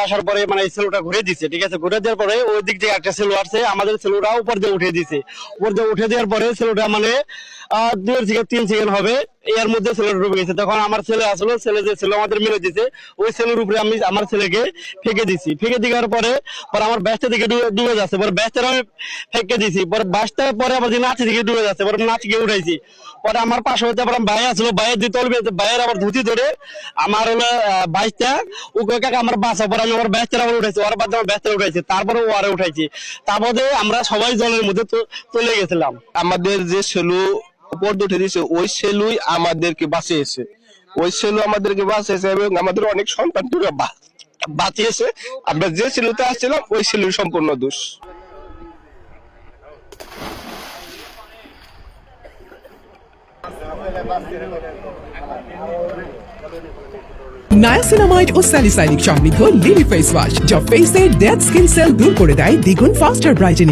আসার পরে মানে সেলুটা ঘুরে ঠিক আছে? ঘুরে দেওয়ার পরে একটা আমাদের সেলুটা উপর দিয়ে উঠে দিছে। উপর দিয়ে উঠে দেওয়ার পরে সেলুটা মানে দুই থেকে তিন সেকেন্ড হবে। এর মধ্যে ছেলেটা ডুবে গেছে তখন আমার ছেলে আসলো, ছেলে যে ছেলে আমাদের মেরে দিছে, ওই ছেলের উপরে আমি আমার ছেলেকে ফেঁকে দিছি। ফেঁকে দেওয়ার পরে পরে আমার ব্যাসটা দিকে ডুবে যাচ্ছে। পরে ব্যাসটা আমি ফেঁকে দিছি। পরে বাসটা পরে আবার যে নাচি দিকে ডুবে যাচ্ছে, পরে নাচ গিয়ে উঠাইছি। পরে আমার পাশে হতে আবার ভাই আসলো, ভাইয়ের দিয়ে তলবে ভাইয়ের আবার ধুতি ধরে আমার হলো বাইশটা, ওকে কাকা আমার বাসা পরে আমি আমার ব্যাসটা আবার উঠাইছি, ওর বাদ আমার ব্যাসটা উঠাইছি, তারপরে ও আরে উঠাইছি। তারপরে আমরা সবাই জলের মধ্যে চলে গেছিলাম। আমাদের যে সেলু উঠে দিয়েছে। ওই সেলুই আমাদেরকে বাঁচিয়েছে। ওই সেলু আমাদেরকে বাঁচিয়েছে এবং আমাদের অনেক সন্তান বাঁচিয়েছে। আমরা যে সেলুতে আসছিলাম, ওই সেলুর সম্পূর্ণ দোষ। নায়াসিনামাইড ও স্যালিসাইনিক সমৃদ্ধ লিলি ফেস ওয়াশ যা ফেসের ডেড স্কিন সেল দূর করে দেয় দ্বিগুণ ফাস্টার ব্রাইটেনিং